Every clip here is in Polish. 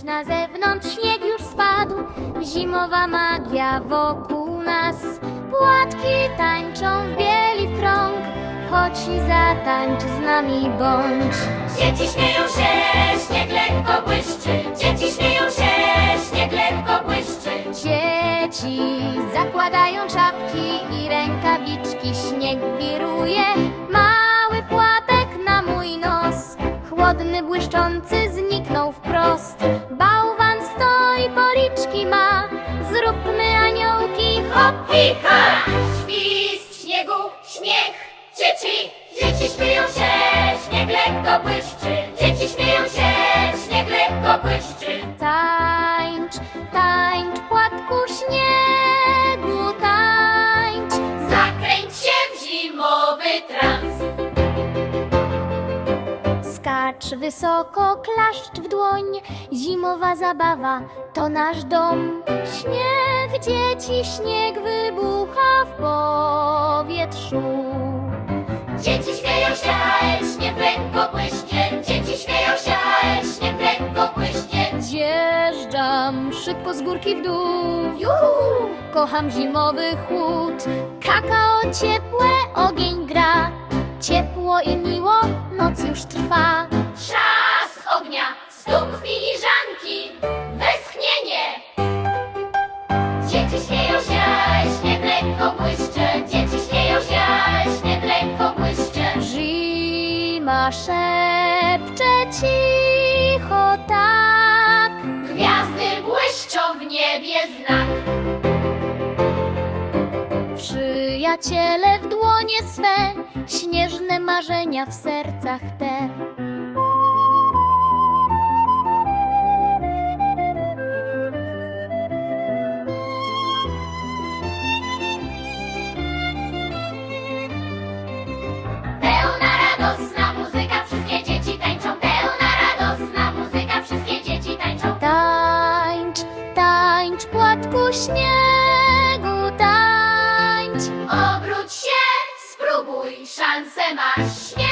stąd śnieg już spadł, zimowa magia wokół nas. Płatki tańczą w bieli w krąg, chodź i zatańcz z nami bądź. Dzieci śmieją się, śnieg lekko błyszczy. Dzieci śmieją się, śnieg lekko błyszczy. Dzieci zakładają czapki i rękawiczki, śnieg wiruje. Mały płatek na mój nos, chłodny, błyszczący zniknął wprost. Ha! Świst śniegu, śmiech. Dzieci, dzieci śmieją się, śnieg lekko błyszczy. Dzieci śmieją się, śnieg lekko błyszczy. Tańcz, tańcz, płatku śniegu, tańcz. Zakręć się w zimowy trans. Skacz wysoko, klaszcz w dłoń, zimowa zabawa to nasz dom. Śnieg, dzieci, śnieg wybucha w powietrzu. Dzieci śmieją się, a śnieg lekko błyśnie. Dzieci śmieją się, a śnieg lekko błyśnie. Zjeżdżam szybko z górki w dół. Juhu! Kocham zimowy chłód, kakao ciepłe, ogień gra. Ciepło i miło, noc już trwa. Dzieci śmieją się, śnieg lekko błyszczy. Dzieci śmieją się, śnieg lekko błyszczy. Zima szepcze cicho tak. Gwiazdy błyszczą w niebie znak. Przyjaciele w dłonie swe, śnieżne marzenia w sercach te. Płatku śniegu, tańcz. Obróć się, spróbuj, szansę masz.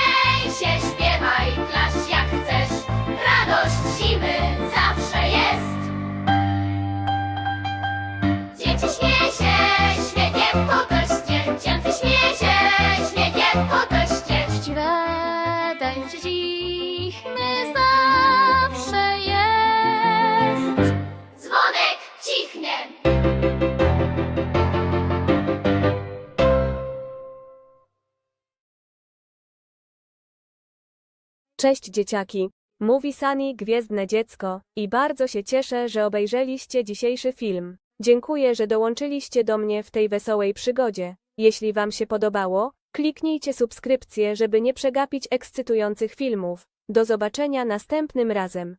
Cześć dzieciaki, mówi Sani Gwiezdne Dziecko i bardzo się cieszę, że obejrzeliście dzisiejszy film. Dziękuję, że dołączyliście do mnie w tej wesołej przygodzie. Jeśli Wam się podobało, kliknijcie subskrypcję, żeby nie przegapić ekscytujących filmów. Do zobaczenia następnym razem.